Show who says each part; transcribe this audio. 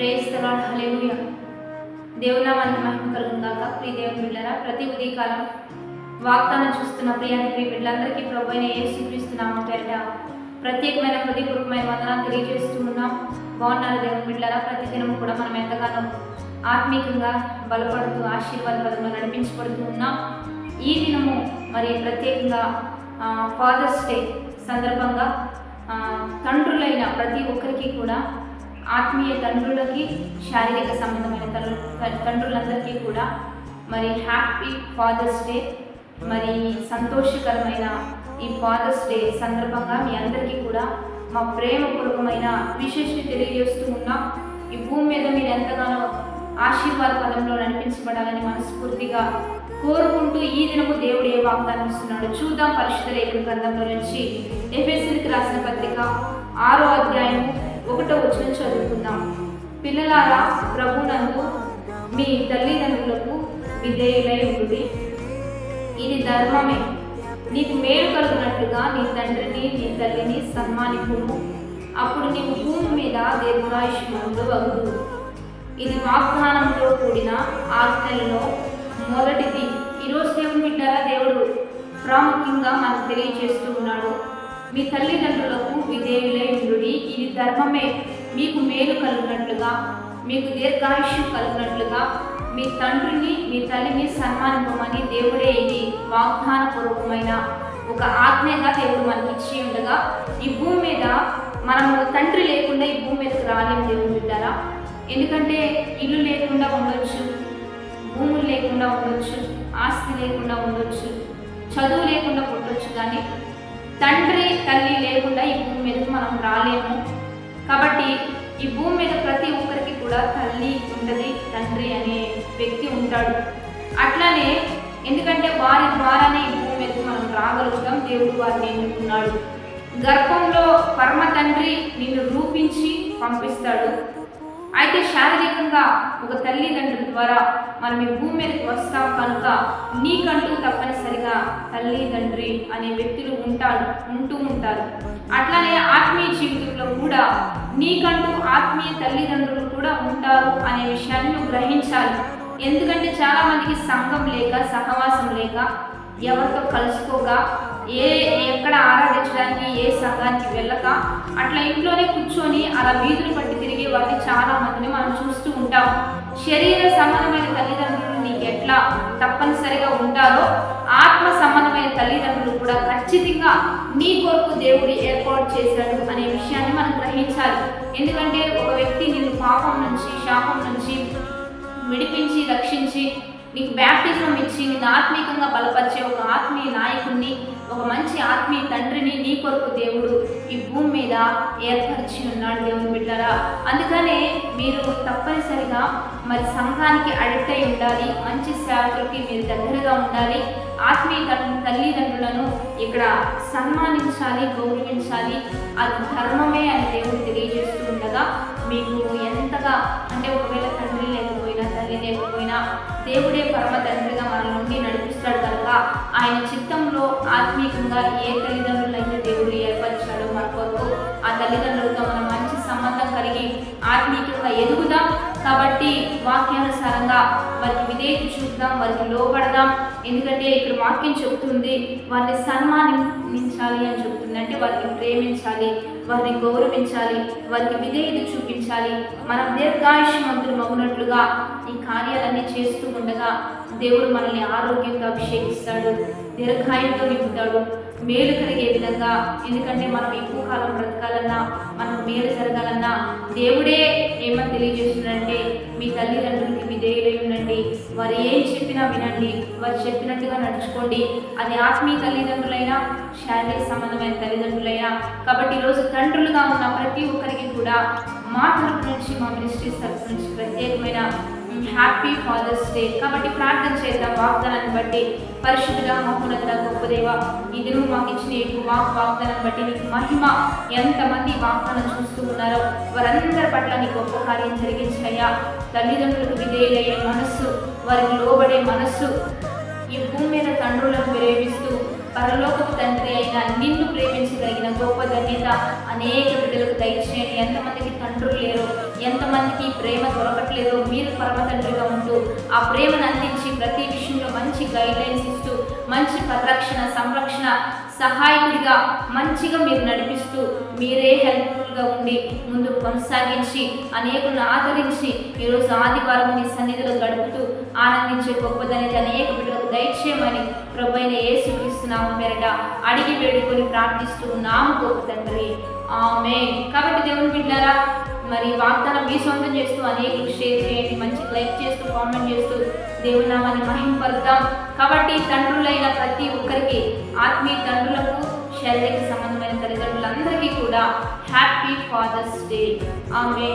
Speaker 1: Praise the Lord hallelujah దేవునామానికి మహిమ కలుగును గాక. ప్రియ దేవుని బిడ్డరా ప్రతి ఉదయకాలం వాగ్దానం చూస్తున్న ప్రియాని ప్రియ బిడ్డలందరికీ ప్రభు అయిన యేసుక్రీస్తు పేరిట ప్రత్యేకమైన హృదయపూర్వకమైన వందనాలు తెలియజేస్తూ ఉన్నాం. బాగున్నారు దేవుని బిడ్డరా ప్రతి దినం కూడా మనం ఎంతగానో ఆత్మీయంగా బలపడుతూ ఆశీర్వాద పదంలో నడిపించబడుతూ ఉన్నాం. ఈ దినము మరి ప్రత్యేకంగా ఫాదర్స్ డే సందర్భంగా తండ్రులైన ప్రతి ఒక్కరికి కూడా ఆత్మీయ తండ్రులకి శారీరక సంబంధమైన తండ్రులందరికీ కూడా మరి హ్యాపీ ఫాదర్స్ డే మరి సంతోషకరమైన ఈ ఫాదర్స్ డే సందర్భంగా మీ అందరికీ కూడా మా ప్రేమపూర్వకమైన విశేషని తెలియజేస్తూ ఉన్నాం. ఈ భూమి మీద మీరు ఎంతగానో ఆశీర్వాద పదంలో నడిపించబడాలని మనస్ఫూర్తిగా కోరుకుంటూ ఈ దినము దేవుడు ఏ వాగ్దానం ఇస్తున్నాడు చూద్దాం పరిశుద్ధ రేఖల గ్రంథంలో నుంచి. ఎఫ్ఎస్సీకి రాసిన పత్రిక ఆరో అధ్యాయం ఒకటో వచ్చిన చదువుకుందాం. పిల్లలారా ప్రభునందు మీ తల్లిదండ్రులకు విధేయులై ఉంటుంది ఇది ధర్మమే. నీకు మేలు కలుగునట్లుగా నీ తండ్రిని నీ తల్లిని సన్మానింపుము. అప్పుడు నీవు భూమి మీద దీర్ఘాయుష్మంతుడు వగుదు ఇది వాగ్దానంతో కూడిన ఆజ్ఞలలో మొదటిది ఈరోజు దేవుని బిడ్డారా దేవుడు ప్రాముఖ్యంగా మనకు తెలియజేస్తూ ఉన్నాడు. మీ తల్లిదండ్రులకు విధేయులై ధర్మమే మీకు మేలు కలుగునట్లుగా మీకు దీర్ఘాయుష్యం కలుగునట్లుగా మీ తండ్రిని మీ తల్లిని సన్మానింపమని దేవుడే ఇది వాగ్దానపూర్వకమైన ఒక ఆజ్ఞగా దేవుడు మనకి ఇచ్చి ఉండగా ఈ భూమి మీద మనము తండ్రి లేకుండా ఈ భూమి మీదకి రాలేము దేవుడు బిడ్డారా? ఎందుకంటే ఇల్లు లేకుండా ఉండొచ్చు భూములు లేకుండా ఉండొచ్చు ఆస్తి లేకుండా ఉండొచ్చు చదువు లేకుండా పుట్టొచ్చు కానీ తండ్రి తల్లి లేకుండా ఈ భూమి మీదకి మనం రాలేము. కాబట్టి ఈ భూమి మీద ప్రతి ఒక్కరికి కూడా తల్లి ఉంటుంది తండ్రి అనే వ్యక్తి ఉంటాడు. అట్లానే ఎందుకంటే వారి ద్వారానే ఈ భూమి మీదకి మనం రాగలుగుతాం దేవుడు వారిని ఎన్నుకున్నాడు. గర్భంలో పరమ తండ్రి నిన్ను రూపించి పంపిస్తాడు. అయితే శారీరకంగా ఒక తల్లిదండ్రుల ద్వారా మనం ఈ భూమి మీదకి వస్తాం కనుక నీకంటూ తప్పనిసరిగా తల్లిదండ్రి అనే వ్యక్తులు ఉంటారు ఉంటూ ఉంటారు. అట్లానే ఆత్మీయ జీవితంలో కూడా నీకంటూ ఆత్మీయ తల్లిదండ్రులు కూడా ఉంటారు అనే విషయాన్ని గ్రహించాలి. ఎందుకంటే చాలా మందికి సంఘం లేక సహవాసం లేక ఎవరితో కలుసుకోగా ఏ ఎక్కడ ఆరాధించడానికి ఏ సంఘానికి వెళ్ళక అట్లా ఇంట్లోనే కూర్చొని అలా వీధులు పట్టి తిరిగే వారిని చాలా మందిని మనం చూస్తూ ఉంటాం. శరీర సంబంధమైన తల్లిదండ్రులు నీకు ఎట్లా తప్పనిసరిగా ఉంటారో ఆత్మ సంబంధమైన తల్లిదండ్రులు కూడా ఖచ్చితంగా నీ కొరకు దేవుడు ఏర్పాటు చేశాడు అనే విషయాన్ని మనం గ్రహించాలి. ఎందుకంటే ఒక వ్యక్తి నిన్ను పాపం నుంచి శాపం నుంచి విడిపించి రక్షించి నీకు బ్యాప్టిజం ఇచ్చి నేను ఆత్మీకంగా బలపరిచే ఒక ఆత్మీయ నాయకుడిని ఒక మంచి ఆత్మీయ తండ్రిని నీ కొరకు దేవుడు ఈ భూమి మీద ఏర్పరిచి ఉన్నాడు దేవుని బిడ్డారా. అందుకనే మీరు తప్పనిసరిగా మరి సంఘానికి అడిక్ట్ అయి ఉండాలి మంచి సేవకులకి మీరు దగ్గరగా ఉండాలి ఆత్మీయ తల్లిదండ్రులను ఇక్కడ సన్మానించాలి గౌరవించాలి. అది ధర్మమే అని దేవుడు తెలియజేస్తూ ఉండగా మీకు ఎంతగా అంటే ఒకవేళ తండ్రి లేకపోయినా తల్లి లేకపోయినా దేవుడే పరమ తండ్రిగా మన నుండి నడిపిస్తాడు కనుక ఆయన చిత్తంలో ఆత్మీయంగా ఏ తల్లిదండ్రులైతే దేవుడు ఏర్పరిచాడో మన కొరకు ఆ తల్లిదండ్రులతో మనం మంచి సంబంధం కలిగి ఆత్మీయంగా ఎదుగుదాం. కాబట్టి వాక్యానుసారంగా వారికి విధేయత చూద్దాం వారికి లోపడదాం ఎందుకంటే ఇక్కడ వాక్యం చెబుతుంది వారిని సన్మానించాలి అని చెబుతుంది. అంటే వారిని ప్రేమించాలి వారిని గౌరవించాలి వారికి విధేయత చూపించాలి. మనం దీర్ఘాయుష్మంతులు మగునట్లుగా ఈ కార్యాలన్నీ చేస్తూ ఉండగా దేవుడు మనల్ని ఆరోగ్యంగా అభిషేకిస్తాడు దీర్ఘాయుతో నింపుతాడు. మేలు కలిగే విధంగా. ఎందుకంటే మనం ఎక్కువ కాలం బ్రతకాలన్నా మనకు మేలు జరగాలన్నా దేవుడే ఏమని తెలియజేస్తున్నాడంటే మీ తల్లిదండ్రులకి విధేయులై ఉండండి. వారు ఏం చెప్పినా వినండి. వారు చెప్పినట్టుగా నడుచుకోండి. అది ఆత్మీయ తల్లిదండ్రులైనా శారీరక సంబంధమైన తల్లిదండ్రులైనా కాబట్టి ఈరోజు తండ్రులుగా ఉన్న ప్రతి ఒక్కరికి కూడా మా తరపు నుంచి మా మినిస్ట్రీస్ తరపు నుంచి ప్రత్యేకమైన హ్యాపీ ఫాదర్స్ డే కాబట్టి ప్రార్థన చేద్దాం వాగ్దానాన్ని బట్టి పరిశుద్ధుడ మహోన్నత గొప్ప దేవ ఈ దినం మాకు ఇచ్చిన ఈ వాక్ వాగ్దానాన్ని బట్టి నీకు మహిమ ఎంతమంది వాగ్దానం చూస్తూ ఉన్నారో వారందరి పట్ల నీ గొప్ప కార్యం జరిగించాయా తల్లిదండ్రులకు విధేయులయ్యే మనస్సు వారికి లోబడే మనస్సు ఈ భూమి మీద తండ్రులను ప్రేమిస్తూ పరలోకపు తండ్రి అయిన నిన్ను ప్రేమించగలిగిన గొప్ప ధన్యత అనేక బిడ్డలకు దయచేయండి. ఎంతమందికి తండ్రులు లేరు ఎంతమందికి ప్రేమ దొరకట్లేదో మీరు పరమ తండ్రిగా ఉంటూ ఆ ప్రేమను అందించి ప్రతి విషయంలో మంచి గైడ్లైన్స్ ఇస్తూ మంచి పరిరక్షణ సంరక్షణ సహాయకుడిగా మంచిగా మీరు నడిపిస్తూ మీరే హెల్ప్ఫుల్గా ఉండి ముందుకు కొనసాగించి అనేకులను ఆదరించి ఈరోజు ఆదివారం మీ సన్నిధిలో గడుపుతూ ఆనందించే గొప్పదనేది అనేక బిడ్డలకు దయచేయమని ప్రభు అయిన యేసు క్రీస్తునామం అడిగి వేడుకొని ప్రార్థిస్తూ నాము గొప్ప తండ్రి. ఆమె కాబట్టి దేవుని బిడ్డారా మరి వాగ్దానం మీ సొంతం చేస్తూ అనేక షేర్ చేయండి మంచి లైక్ చేస్తూ కామెంట్ చేస్తూ దేవుని నామాన్ని మహింపరుద్దాం. కాబట్టి తండ్రులైన ప్రతి ఒక్కరికి ఆత్మీయ తండ్రులకు శారీరక సంబంధమైన తల్లిదండ్రులందరికీ కూడా హ్యాపీ ఫాదర్స్ డే ఆమె